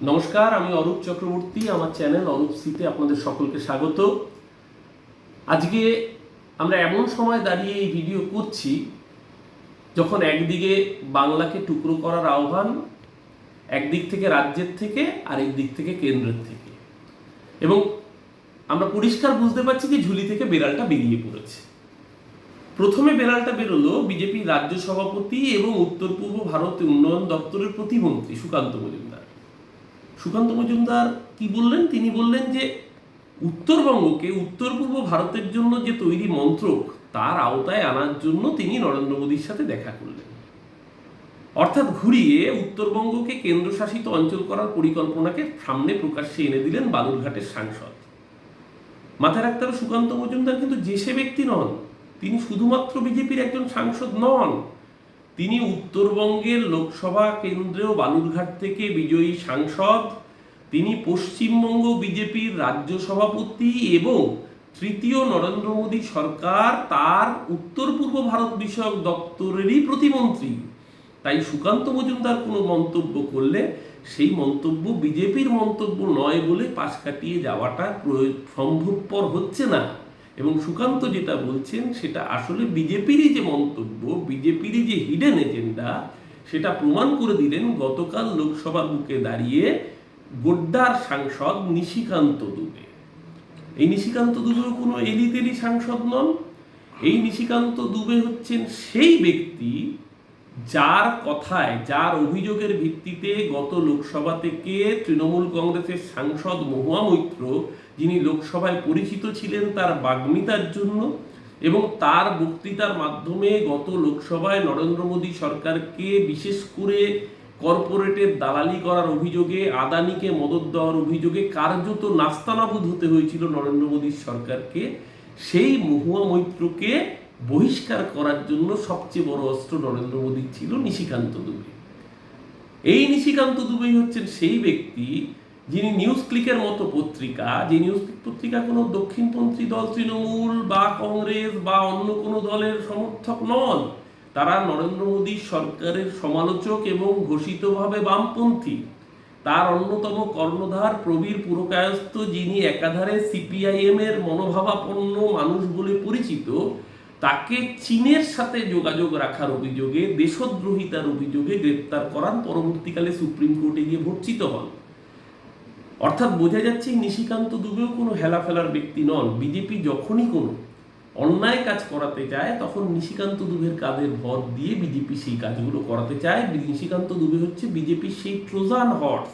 নমস্কার, আমি অরূপ চক্রবর্তী, আমার চ্যানেল অরূপ সিতে আপনাদের সকলকে স্বাগত। আজকে আমরা এমন সময় দাঁড়িয়ে এই ভিডিও করছি, যখন একদিকে বাংলাকে টুকরো করার আহ্বান, একদিক থেকে রাজ্যের থেকে আর একদিক থেকে কেন্দ্রের থেকে। এবং আমরা পরিষ্কার বুঝতে পারছি যে ঝুলি থেকে বেড়ালটা বেরিয়ে পড়েছে। প্রথমে বেড়ালটা বেরোলো বিজেপির রাজ্য সভাপতি এবং উত্তর পূর্ব ভারত উন্নয়ন দপ্তরের প্রতিমন্ত্রী সুকান্ত মজুমদার। সুকান্ত মজুমদার কি বললেন? তিনি বললেন যে, উত্তরবঙ্গকে উত্তর পূর্ব ভারতের জন্য যে তৈরি মন্ত্রক, তার আওতায় আনার জন্য তিনি নরেন্দ্র মোদীর সাথে দেখা করলেন। অর্থাৎ ঘুরিয়ে উত্তরবঙ্গকে কেন্দ্রশাসিত অঞ্চল করার পরিকল্পনাকে সামনে প্রকাশ্যে এনে দিলেন বালুরঘাটের সাংসদ। মাথায় রাখতে হবে, সুকান্ত মজুমদার কিন্তু যে সে ব্যক্তি নন, তিনি শুধুমাত্র বিজেপির একজন সাংসদ নন। তিনি উত্তরবঙ্গের লোকসভা কেন্দ্রেও বালুরঘাট থেকে বিজয়ী সাংসদ, তিনি পশ্চিমবঙ্গ বিজেপির রাজ্য সভাপতি এবং তৃতীয় নরেন্দ্র মোদী সরকার তার উত্তর পূর্ব ভারত বিষয়ক দপ্তরেরই প্রতিমন্ত্রী। তাই সুকান্ত মজুমদার কোনো মন্তব্য করলে সেই মন্তব্য বিজেপির মন্তব্য নয় বলে পাশ কাটিয়ে যাওয়াটা সম্ভবপর হচ্ছে না। এবং সুকান্ত যেটা বলছেন, সেটা আসলে বিজেপিরই যে মন্তব্য, বিজেপিরই যে হিডেন এজেন্ডা সেটা প্রমাণ করে দিলেন গতকাল লোকসভার বুকে দাঁড়িয়ে গোড্ডার সাংসদ নিশিকান্ত দুবে। এই নিশিকান্ত দুবেও কোনো এলিতেলি সাংসদ নন। এই নিশিকান্ত দুবে হচ্ছেন সেই ব্যক্তি যার কথায়, যার অভিযোগের ভিত্তিতে গত লোকসভা থেকে তৃণমূল কংগ্রেসের সাংসদ মহুয়া মৈত্র যিনি লোকসভায় পরিচিত ছিলেন তার বাগ্মিতার জন্য এবং তার বক্তৃতার মাধ্যমে গত লোকসভায় নরেন্দ্র মোদী সরকারকে বিশেষ করে কর্পোরেটের দালালি করার অভিযোগে, আদানিকে মদত দেওয়ার অভিযোগে কার্যত নাস্তানাবুদ হতে হয়েছিল নরেন্দ্র মোদীর সরকারকে। সেই মহুয়া মৈত্রকে বহিষ্কার করার জন্য সবচেয়ে বড় অস্ত্র নরেন্দ্র মোদীর ছিল নিশিকান্ত দুবে। এই নিশিকান্ত দুবেই হচ্ছেন সেই ব্যক্তি যিনি নিউজ ক্লিকের মতো পত্রিকা, যে নিউজ ক্লিক পত্রিকা কোনো দক্ষিণপন্থী দল, তৃণমূল বা কংগ্রেস বা অন্য কোনো দলের সমর্থক নন, তারা নরেন্দ্র মোদী সরকারের সমালোচক এবং ঘোষিতভাবে বামপন্থী। তার অন্যতম কর্ণধার প্রবীর পুরকায়স্থ, যিনি একাধারে সিপিআইএম এর মনোভাবাপন্ন মানুষ বলে পরিচিত, তাকে চীনের সাথে যোগাযোগ রাখার অভিযোগে দেশদ্রোহিতার অভিযোগে গ্রেপ্তার করান পরবর্তীকালে সুপ্রিম কোর্টে গিয়ে ভর্চিত হন। অর্থাৎ বোঝা যাচ্ছে নিশিকান্ত দুবেও কোনো হেলাফেলার ব্যক্তি নন। বিজেপি যখনই কোনো অন্যায় কাজ করাতে চায়, তখন নিশিকান্ত দুবের কাঁধে ভর দিয়ে বিজেপি সেই কাজগুলো করাতে চায়। নিশিকান্ত দুবে হচ্ছে বিজেপির সেই ট্রোজান হর্স।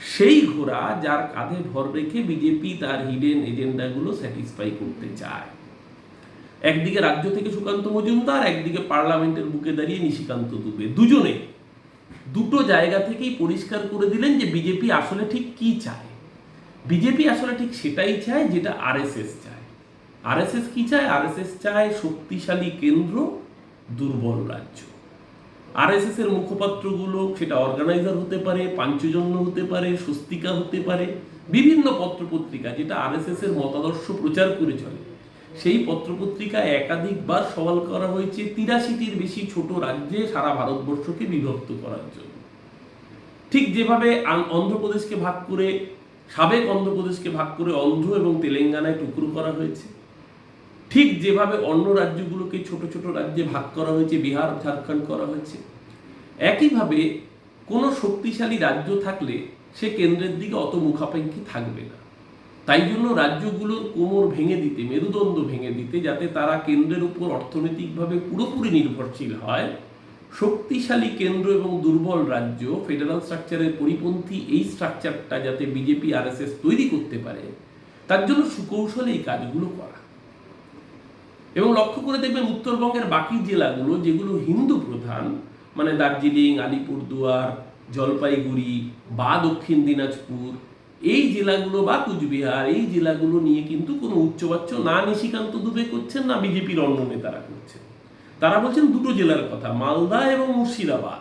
সেই ঘোড়া যার কাঁধে ভর রেখে বিজেপি তার হিডেন এজেন্ডাগুলো স্যাটিসফাই করতে চায়। একদিকে রাজ্য থেকে সুকান্ত মজুমদার, একদিকে পার্লামেন্টের বুকে দাঁড়িয়ে নিশিকান্ত দুবে। দুজনে দুটো জায়গা থেকেই পরিষ্কার করে দিলেন যে বিজেপি আসলে ঠিক কি চায়। বিজেপি আসলে ঠিক সেটাই চায় যেটা আরএসএস চায়। আরএসএস কি চায়? আরএসএস চায় শক্তিশালী কেন্দ্র, দুর্বল রাজ্য। আরএসএস এর মুখপাত্রগুলো সেটা অর্গানাইজার হতে পারে, পাঞ্চজন্য হতে পারে, স্বস্তিকা হতে পারে, বিভিন্ন পত্রপত্রিকা যেটা আরএসএস এর মতাদর্শ প্রচার করে চলে। সেই পত্রপত্রিকায় একাধিকবার সওয়াল করা হয়েছে তিরাশিটির বেশি ছোট রাজ্যে সারা ভারতবর্ষকে বিভক্ত করার জন্য। ঠিক যেভাবে অন্ধ্রপ্রদেশকে ভাগ করে, সাবেক অন্ধ্রপ্রদেশকে ভাগ করে অন্ধ্র এবং তেলেঙ্গানায় টুকরো করা হয়েছে, ঠিক যেভাবে অন্য রাজ্যগুলোকে ছোট ছোট রাজ্যে ভাগ করা হয়েছে, বিহার, ঝাড়খণ্ড করা হয়েছে, একইভাবে কোনো শক্তিশালী রাজ্য থাকলে সে কেন্দ্রের দিকে অত মুখাপেক্ষী থাকবে না। তাই জন্য রাজ্যগুলোর কোমর ভেঙে দিতে, মেরুদণ্ড ভেঙে দিতে, যাতে তারা কেন্দ্রের উপর অর্থনৈতিকভাবে পুরোপুরি নির্ভরশীল হয়, শক্তিশালী কেন্দ্র এবং দুর্বল রাজ্য ফেডারাল স্ট্রাকচারের পরিপন্থী এই স্ট্রাকচারটা যাতে বিজেপি আরএসএস তৈরি করতে পারে, তার জন্য সুকৌশলে এই কাজগুলো করা। এবং লক্ষ্য করে দেখবেন উত্তরবঙ্গের বাকি জেলাগুলো, যেগুলো হিন্দু প্রধান মানে দার্জিলিং, আলিপুরদুয়ার, জলপাইগুড়ি, বা দক্ষিণ দিনাজপুর এই জেলাগুলো বা কুচবিহার, এই জেলাগুলো নিয়ে কিন্তু কোনো উচ্চবাচ্য না নিশিকান্ত দুবে করছেন, না বিজেপির অন্য নেতারা করছেন। তারা বলছেন দুটো জেলার কথা, মালদা এবং মুর্শিদাবাদ।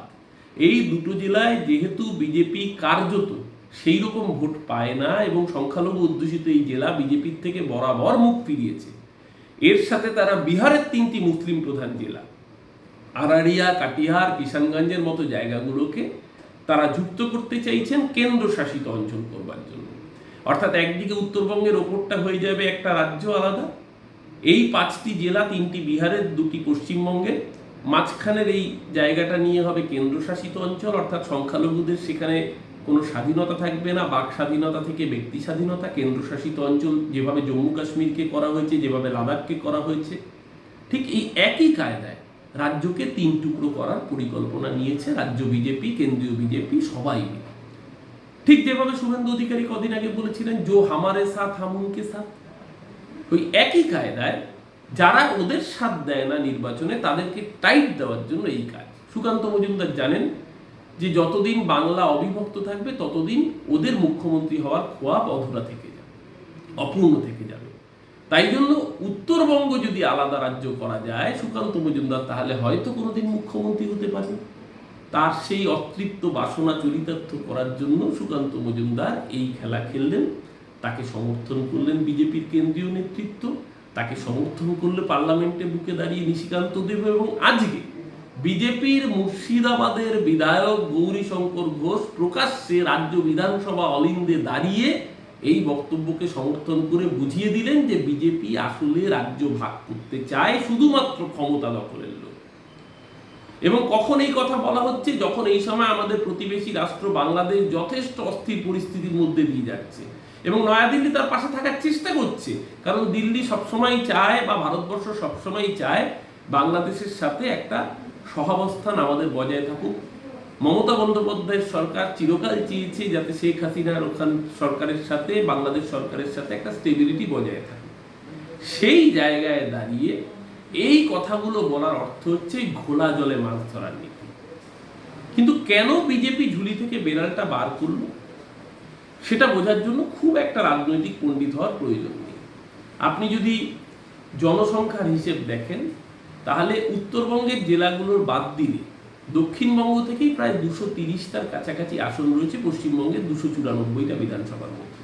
এই দুটো জেলায় যেহেতু বিজেপি কার্যত সেই রকম ভোট পায় না এবং সংখ্যালঘু অধ্যুষিত এই জেলা বিজেপির থেকে বরাবর মুখ ফিরিয়েছে, এর সাথে তারা বিহারের তিনটি মুসলিম প্রধান জেলা আরারিয়া কাটিহার, কিষানগঞ্জের মতো জায়গাগুলোকে তারা যুক্ত করতে চাইছেন কেন্দ্রশাসিত অঞ্চল করবার জন্য। অর্থাৎ একদিকে উত্তরবঙ্গের ওপরটা হয়ে যাবে একটা রাজ্য আলাদা। এই পাঁচটি জেলা, তিনটি বিহারের, দুটি পশ্চিমবঙ্গের। মাঝখানের এই জায়গাটা নিয়ে হবে কেন্দ্রশাসিত অঞ্চল, অর্থাৎ সংখ্যালঘুদের সেখানে কোনো স্বাধীনতা থাকবে না, বাক স্বাধীনতা থেকে ব্যক্তি স্বাধীনতা, কেন্দ্রশাসিত অঞ্চল যেভাবে জম্মু কাশ্মীরকে করা হয়েছে, যেভাবে লাদাখকে করা হয়েছে। ঠিক এই একই কায়দায় রাজ্যকে তিন টুকরো করার পরিকল্পনা নিয়েছে রাজ্য বিজেপি, কেন্দ্রীয় বিজেপি, সবাই। ঠিক যেভাবে শুভেন্দু অধিকারী কদিন আগে বলেছিলেন, জো হামারে সাথ, হামুনকে সাথ। ওই একই কায়দায় যারা ওদের সাথ দেয় না নির্বাচনে, তাদেরকে টাইট দেওয়ার জন্য এই কাজ। সুকান্ত মজুমদার জানেন যে যতদিন বাংলা অবিভক্ত থাকবে, ততদিন ওদের মুখ্যমন্ত্রী হওয়ার খোয়াব অধুরা থেকে যাবে, অপূর্ণ থেকে যাবে। তাই জন্য উত্তরবঙ্গ যদি আলাদা রাজ্য করা যায়, সুকান্ত মজুমদার, তাহলে হয়তো কোনোদিন মুখ্যমন্ত্রী হতে পারে তার সেই অতৃপ্ত বাসনা চরিতার্থ করার জন্য সুকান্ত মজুমদার এই খেলা খেললেন। তাকে সমর্থন করলেন বিজেপির কেন্দ্রীয় নেতৃত্ব। তাকে সমর্থন করলে পার্লামেন্টে বুকে দাঁড়িয়ে নিশিকান্ত দেব এবং আজকে বিজেপির মুর্শিদাবাদের বিধায়ক গৌরীশঙ্কর ঘোষ প্রকাশ্যে রাজ্য বিধানসভা অলিন্দে দাঁড়িয়ে এই বক্তব্যকে সমর্থন করে বুঝিয়ে দিলেন যে বিজেপি আসলে রাজ্য ভাগ করতে চায় শুধুমাত্র ক্ষমতা দখলের লোক। এবং কখন এই কথা বলা হচ্ছে? যখন এই সময় আমাদের প্রতিবেশী রাষ্ট্র বাংলাদেশ যথেষ্ট অস্থির পরিস্থিতির মধ্যে দিয়ে যাচ্ছে এবং নয়াদিল্লি তার পাশে থাকার চেষ্টা করছে। কারণ দিল্লি সবসময় চায় বা ভারতবর্ষ সবসময় চায় বাংলাদেশের সাথে একটা সহাবস্থান আমাদের বজায় থাকুক। মমতা বন্দ্যোপাধ্যায়ের সরকার চিরকাল চেয়েছে যাতে শেখ হাসিনার ওখান সরকারের সাথে, বাংলাদেশ সরকারের সাথে একটা স্টেবিলিটি বজায় থাকে। সেই জায়গায় দাঁড়িয়ে এই কথাগুলো বলার অর্থ হচ্ছে ঘোলা জলে মাছ ধরার নীতি। কিন্তু কেন বিজেপি ঝুলি থেকে বেড়ালটা বার করল? সেটা বোঝার জন্য খুব একটা রাজনৈতিক পণ্ডিত হওয়ার প্রয়োজন নেই। আপনি যদি জনসংখ্যার হিসেব দেখেন, তাহলে উত্তরবঙ্গের জেলাগুলোর বাদ দিলে দক্ষিণবঙ্গ থেকেই প্রায় দুশো তিরিশটার কাছাকাছি আসন রয়েছে পশ্চিমবঙ্গের দুশো চুরানব্বইটা বিধানসভার মধ্যে।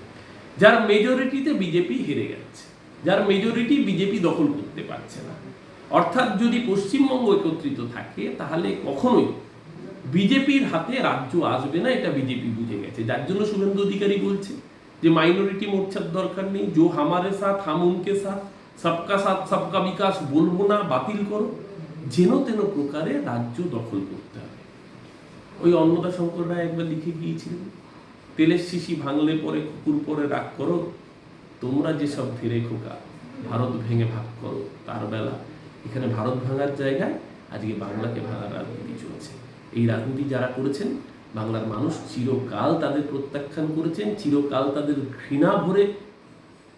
যার মেজরিটিতে বিজেপি হেরে যাচ্ছে। যার মেজরিটি বিজেপি দখল করতে পারছে না। অর্থাৎ যদি পশ্চিমবঙ্গ একত্রিত থাকে, তাহলে কখনোই বিজেপির হাতে রাজ্য আসবে না, এটা বিজেপি বুঝে গেছে। যার জন্য শুভেন্দু অধিকারী বলছে যে মাইনরিটি মোর্চার দরকার নেই জো হামারে সাথ হাম উনকে সাথ, সবকা সাথ, সবকা বিকাশ বলব না, বাতিল করো। যেন তেন প্রকারে রাজ্য দখল করতে হবে। ওই অন্নদা শঙ্কর রায় একবার লিখে গিয়েছিলেন, তেলের শিশি ভাঙলে পরে কুকুর পরে রাগ করো, তোমরা যেসব ফিরে খোকা, ভারত ভেঙে ভাগ করো, তার বেলা এখানে ভারত ভাঙার জায়গায় আজকে বাংলাকে ভাঙার রাজনীতি চলছে। এই রাজনীতি যারা করেছেন, বাংলার মানুষ চিরকাল তাদের প্রত্যাখ্যান করেছেন, চিরকাল তাদের ঘৃণা ভরে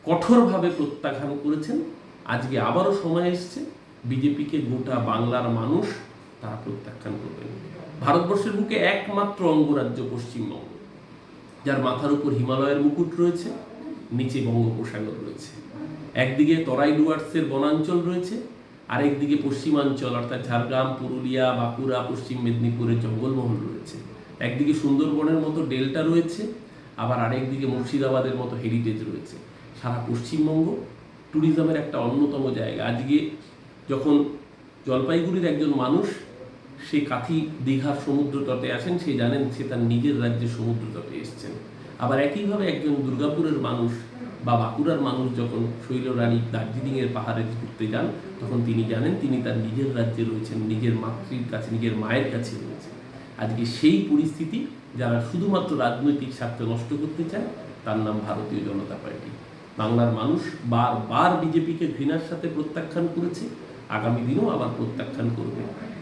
কঠোরভাবে প্রত্যাখ্যান করেছেন। আজকে আবারও সময় এসছে বিজেপিকে গোটা বাংলার মানুষ তারা প্রত্যাখ্যান করবেন ভারতবর্ষের বুকে একমাত্র অঙ্গরাজ্য পশ্চিমবঙ্গ, যার মাথার উপর হিমালয়ের মুকুট রয়েছে, নিচে বঙ্গোপসাগর রয়েছে। একদিকে তরাই ডুয়ার্সের বনাঞ্চল রয়েছে, আরেকদিকে পশ্চিমাঞ্চল, অর্থাৎ ঝাড়গ্রাম, পুরুলিয়া, বাঁকুড়া, পশ্চিম মেদিনীপুরের জঙ্গলমহল রয়েছে। একদিকে সুন্দরবনের মতো ডেল্টা রয়েছে, আবার আরেকদিকে মুর্শিদাবাদের মতো হেরিটেজ রয়েছে। সারা পশ্চিমবঙ্গ ট্যুরিজমের একটা অন্যতম জায়গা। আজকে যখন জলপাইগুড়ির একজন মানুষ সে কাথি দীঘার সমুদ্র তটে আসেন সে জানেন সে তার নিজের রাজ্যের সমুদ্র তটে এসেছেন। আবার একইভাবে একজন দুর্গাপুরের মানুষ বা বাঁকুড়ার মানুষ যখন শৈলরানী দার্জিলিংয়ের পাহাড়ে ঘুরতে যান, তখন তিনি জানেন তিনি তার নিজের রাজ্যে রয়েছেন, নিজের মাতৃর কাছে, নিজের মায়ের কাছে রয়েছেন। আজকে সেই পরিস্থিতি যারা শুধুমাত্র রাজনৈতিক স্বার্থ নষ্ট করতে চায় তার নাম ভারতীয় জনতা পার্টি। বাংলার মানুষ বারবার বিজেপিকে ঘৃণার সাথে প্রত্যাখ্যান করেছে। আগামী দিনেও আবার প্রত্যাখ্যান করবে।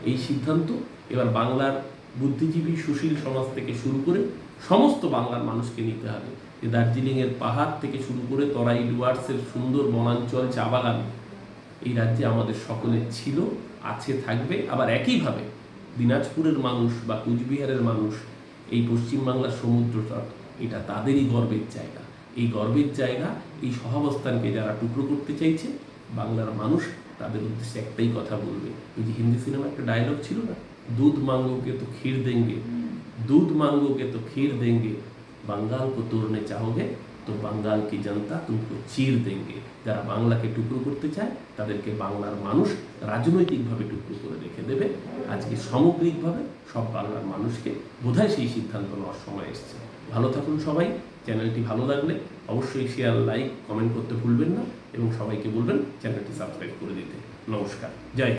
এই সিদ্ধান্ত এবার বাংলার বুদ্ধিজীবী সুশীল সমাজ থেকে শুরু করে সমস্ত বাংলার মানুষকে নিতে হবে। যে দার্জিলিংয়ের পাহাড় থেকে শুরু করে তরাই ডুয়ার্সের সুন্দর বনাঞ্চল, চা বাগান এই রাজ্যে আমাদের সকলের ছিল, আছে, থাকবে। আবার একইভাবে দিনাজপুরের মানুষ বা কুচবিহারের মানুষ এই পশ্চিমবাংলার সমুদ্র তট এটা তাদেরই গর্বের জায়গা। এই গর্বের জায়গা, এই সহাবস্থানকে যারা টুকরো করতে চাইছে, বাংলার মানুষ তাদের উদ্দেশ্যে একটাই কথা বলবে ওই যে হিন্দি সিনেমা একটা ডায়লগ ছিল না দুধ মাঙ্গোকে তো ক্ষীর দেঙ্গে दूध मांगोगे तो खीर देंगे बंगाल को तोड़ने चाहोगे তো বাঙ্গাল কি জনতা তুমকো চির দেঙ্গে যারা বাংলাকে টুকরো করতে চায় তাদেরকে বাংলার মানুষ রাজনৈতিকভাবে টুকরো করে রেখে দেবে আজকে সামগ্রিকভাবে সব বাংলার মানুষকে বোধহয় সেই সিদ্ধান্ত নেওয়ার সময় এসছে ভালো থাকুন সবাই চ্যানেলটি ভালো লাগলে অবশ্যই শেয়ার লাইক কমেন্ট করতে ভুলবেন না এবং সবাইকে বলবেন চ্যানেলটি সাবস্ক্রাইব করে দিতে নমস্কার জয়।